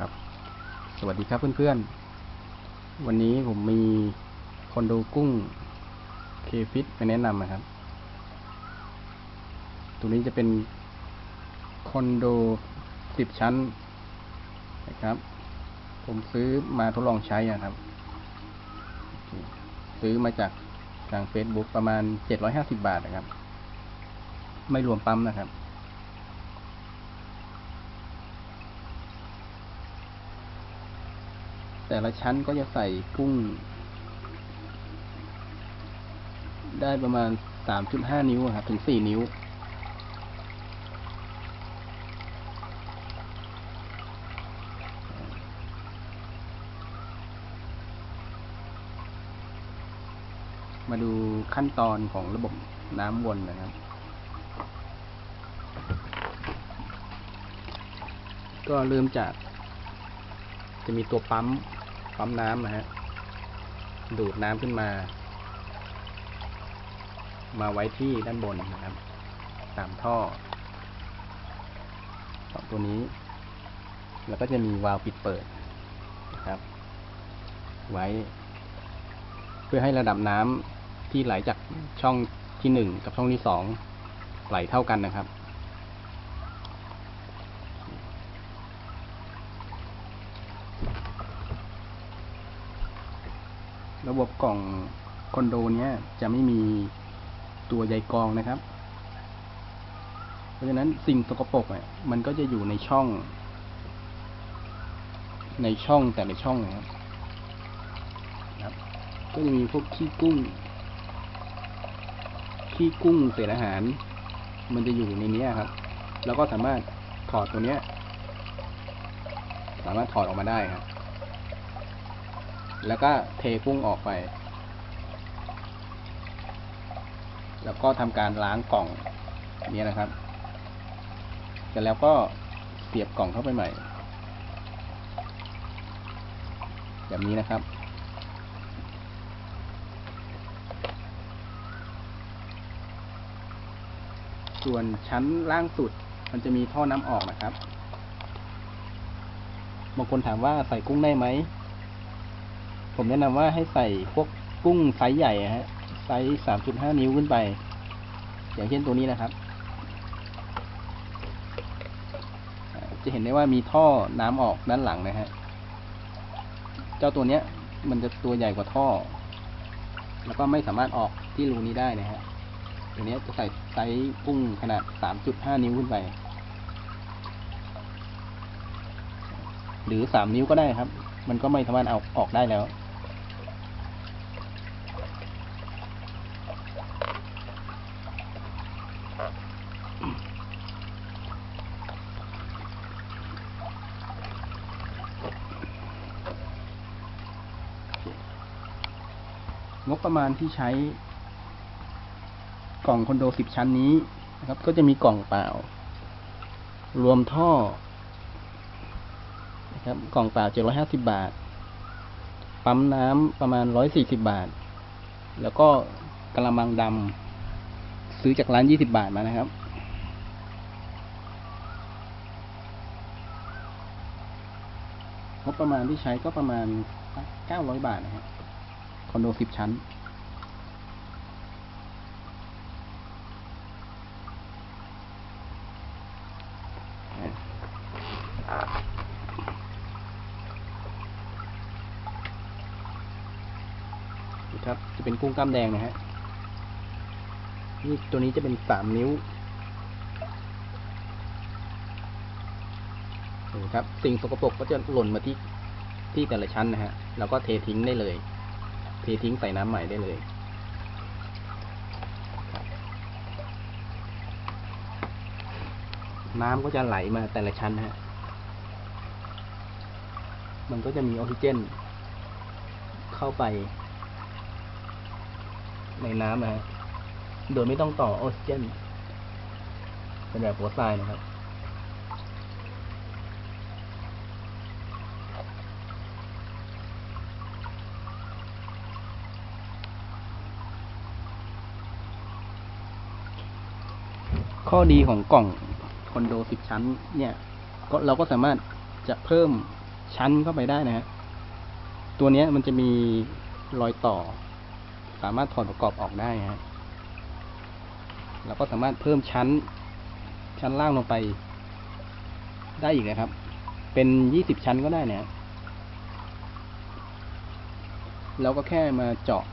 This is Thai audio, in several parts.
ครับ สวัสดีครับเพื่อนๆ วันนี้ผมมีคอนโดกุ้งเคฟิตมาแนะนำนะครับ ตัวนี้จะเป็นคอนโดสิบชั้นนะครับ ผมซื้อมาทดลองใช้อะครับ ซื้อมาจากทาง Facebook ประมาณเจ็ดร้อยห้าสิบาทนะครับ ไม่รวมปั๊มนะครับ แต่ละชั้นก็จะใส่กุ้ง ได้ประมาณ3.5นิ้วครับถึง4นิ้ว มาดูขั้นตอนของระบบน้ำวนนะครับ ก็เริ่มจากจะมีตัวปั๊ม ปั๊มน้ำนะฮะ ดูดน้ำขึ้นมา มาไว้ที่ด้านบนนะครับ ตามท่อสองตัวนี้ แล้วก็จะมีวาล์วปิดเปิดนะครับ ไว้ เพื่อให้ระดับน้ำที่ไหลจากช่องที่หนึ่งกับช่องที่สองไหลเท่ากันนะครับ ระบบกล่องคอนโดเนี้ยจะไม่มีตัวใยกรองนะครับ เพราะฉะนั้นสิ่งสกปรกอะมันก็จะอยู่ในช่อง ในช่องแต่ละช่องนะครับครับ ก็จะมีพวกขี้กุ้ง ขี้กุ้งเศษอาหาร มันจะอยู่ในนี้ครับ แล้วก็สามารถถอดตัวเนี้ย สามารถถอดออกมาได้ครับ แล้วก็เทกุ้งออกไป แล้วก็ทำการล้างกล่องนี้นะครับ เสร็จแล้วก็เสียบกล่องเข้าไปใหม่ แบบนี้นะครับส่วนชั้นล่างสุดมันจะมีท่อน้ำออกนะครับ บางคนถามว่าใส่กุ้งได้ไหม ผมแนะนำว่าให้ใส่พวกกุ้งไซส์ใหญ่ฮะไซส์สามจุดห้านิ้วขึ้นไป อย่างเช่นตัวนี้นะครับ จะเห็นได้ว่ามีท่อน้ำออกด้านหลังนะฮะ เจ้าตัวเนี้ย มันจะตัวใหญ่กว่าท่อ แล้วก็ไม่สามารถออกที่รูนี้ได้นะฮะ ตัวเนี้ยจะใส่ไซส์กุ้งขนาดสามจุดห้านิ้วขึ้นไป หรือสามนิ้วก็ได้ครับ มันก็ไม่สามารถเอาออกได้แล้ว งบประมาณที่ใช้ กล่องคอนโดสิบชั้นนี้นะครับ ก็จะมีกล่องเปล่า รวมท่อนะครับ กล่องเปล่าเจ็ดร้อยห้าสิบบาท ปั๊มน้ำประมาณร้อยสี่สิบบาท แล้วก็กระมังดำซื้อจากร้านยี่สิบาทมานะครับงบประมาณที่ใช้ก็ประมาณเก้าร้อยบาทนะครับ อนโดสิบชั้นนะครับ จะเป็นกุ้งกล้ามแดงนะฮะ นี่ตัวนี้จะเป็นสามนิ้วนะครับ สิ่งสกปรกก็จะหล่นมาที่ที่แต่ละชั้นนะฮะ แล้วก็เททิ้งได้เลย เททิ้งใส่น้ำใหม่ได้เลยน้ำก็จะไหลมาแต่ละชั้นฮะ มันก็จะมีออกซิเจน เข้าไป ในน้ำนะฮะโดยไม่ต้องต่อออกซิเจน เป็นแบบหัวทรายนะครับ ข้อดีของกล่องคอนโดสิบชั้น เนี่ย ก็เราก็สามารถจะเพิ่มชั้นเข้าไปได้นะฮะ ตัวเนี้ยมันจะมีรอยต่อ สามารถถอดประกอบออกได้ฮะแล้วก็สามารถเพิ่มชั้น ชั้นล่างลงไป ได้อีกนะครับ เป็นยี่สิบชั้นก็ได้นะฮะแล้วก็แค่มาเจาะ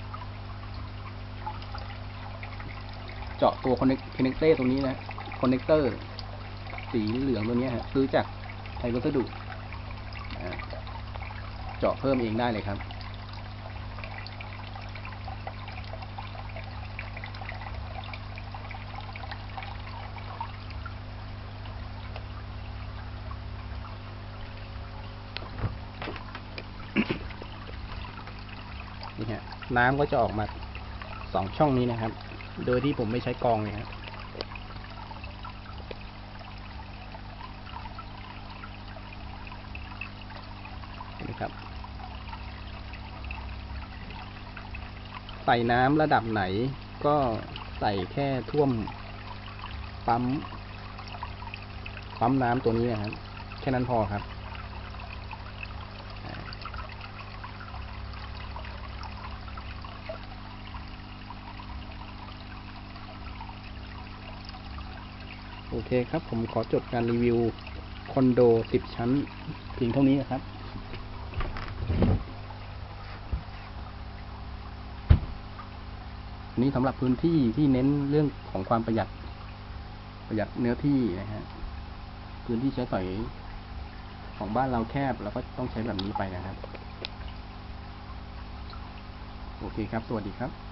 เจาะตัวคอนเนคคอนเนคเตอร์ตรงนี้นะ คอนเนคเตอร์ สีเหลืองตัวนี้ฮะซื้อจากไทยวัสดุเจาะเพิ่มเองได้เลยครับ นี่ฮะน้ำก็จะออกมาสองช่องนี้นะครับ โดยที่ผมไม่ใช้กองเลยครับ นไหมครับใส่น้ำระดับไหนก็ใส่แค่ท่วมปั๊มปั๊มน้ำตัวนี้นะครับแค่นั้นพอครับ โอเคครับผมขอจบการรีวิวคอนโด 10 ชั้นเพียงเท่านี้นะครับ อั นี้สำหรับพื้นที่ที่เน้นเรื่องของความประหยัด ประหยัดเนื้อที่นะฮะพื้นที่ใช้สอยของบ้านเราแคบเราก็ต้องใช้แบบนี้ไปนะครับ โอเคครับ สวัสดีครับ